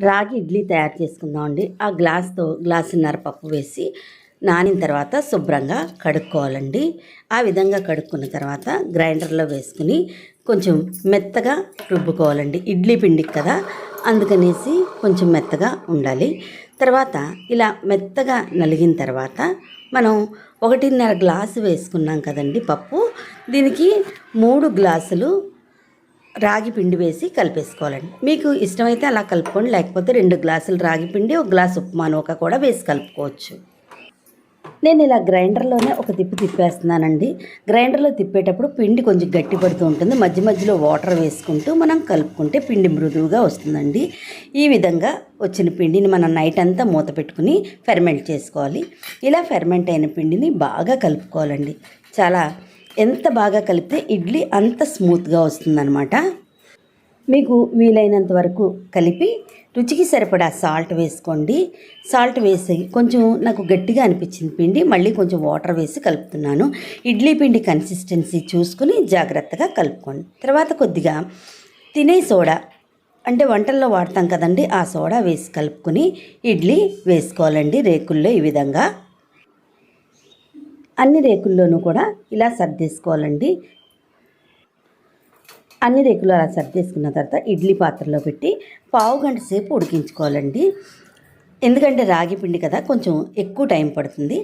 రాగి ఇడ్లీ తయారు చేసుకుందామండి ఆ గ్లాస్తో గ్లాసున్నర పప్పు వేసి నానిన తర్వాత శుభ్రంగా కడుక్కోవాలండి. ఆ విధంగా కడుక్కున్న తర్వాత గ్రైండర్లో వేసుకుని కొంచెం మెత్తగా రుబ్బుకోవాలండి. ఇడ్లీ పిండికి కదా అందుకనేసి కొంచెం మెత్తగా ఉండాలి. తర్వాత ఇలా మెత్తగా నలిగిన తర్వాత మనం ఒకటిన్నర గ్లాసు వేసుకున్నాం కదండి పప్పు. దీనికి మూడు గ్లాసులు రాగి పిండి వేసి కలిపేసుకోవాలండి. మీకు ఇష్టమైతే అలా కలుపుకోండి లేకపోతే రెండు గ్లాసులు రాగి పిండి ఒక గ్లాసు ఉప్మా నూక కూడా వేసి కలుపుకోవచ్చు. నేను ఇలా గ్రైండర్లోనే ఒక తిప్పి తిప్పేస్తున్నానండి. గ్రైండర్లో తిప్పేటప్పుడు పిండి కొంచెం గట్టి పడుతూ ఉంటుంది. మధ్య మధ్యలో వాటర్ వేసుకుంటూ మనం కలుపుకుంటే పిండి మృదువుగా వస్తుందండి. ఈ విధంగా వచ్చిన పిండిని మనం నైట్ అంతా మూత పెట్టుకుని ఫెర్మెంట్ చేసుకోవాలి. ఇలా ఫెర్మెంట్ అయిన పిండిని బాగా కలుపుకోవాలండి. చాలా ఎంత బాగా కలిపితే ఇడ్లీ అంత స్మూత్గా వస్తుందన్నమాట. మీకు వీలైనంత వరకు కలిపి రుచికి సరిపడా సాల్ట్ వేసుకోండి. సాల్ట్ వేసి కొంచెం నాకు గట్టిగా అనిపించింది పిండి మళ్ళీ కొంచెం వాటర్ వేసి కలుపుతున్నాను. ఇడ్లీ పిండి కన్సిస్టెన్సీ చూసుకుని జాగ్రత్తగా కలుపుకోండి. తర్వాత కొద్దిగా తినే సోడా అంటే వంటల్లో వాడతాం కదండి ఆ సోడా వేసి కలుపుకొని ఇడ్లీ వేసుకోవాలండి రేకుల్లో ఈ విధంగా. అన్ని రేకుల్లోనూ కూడా ఇలా సర్దేసుకోవాలండి అన్ని రేకులు అలా సర్దేసుకున్న తర్వాత ఇడ్లీ పాత్రలో పెట్టి పావు గంట సేపు ఉడికించుకోవాలండి. ఎందుకంటే రాగి పిండి కదా కొంచెం ఎక్కువ టైం పడుతుంది.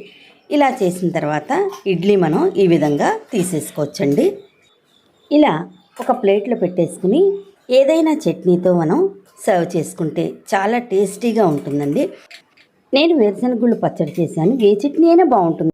ఇలా చేసిన తర్వాత ఇడ్లీ మనం ఈ విధంగా తీసేసుకోవచ్చండి. ఇలా ఒక ప్లేట్లో పెట్టేసుకుని ఏదైనా చట్నీతో మనం సర్వ్ చేసుకుంటే చాలా టేస్టీగా ఉంటుందండి. నేను వేరుశనగ గుళ్ళు పచ్చడి చేశాను. ఏ చట్నీ అయినా బాగుంటుంది.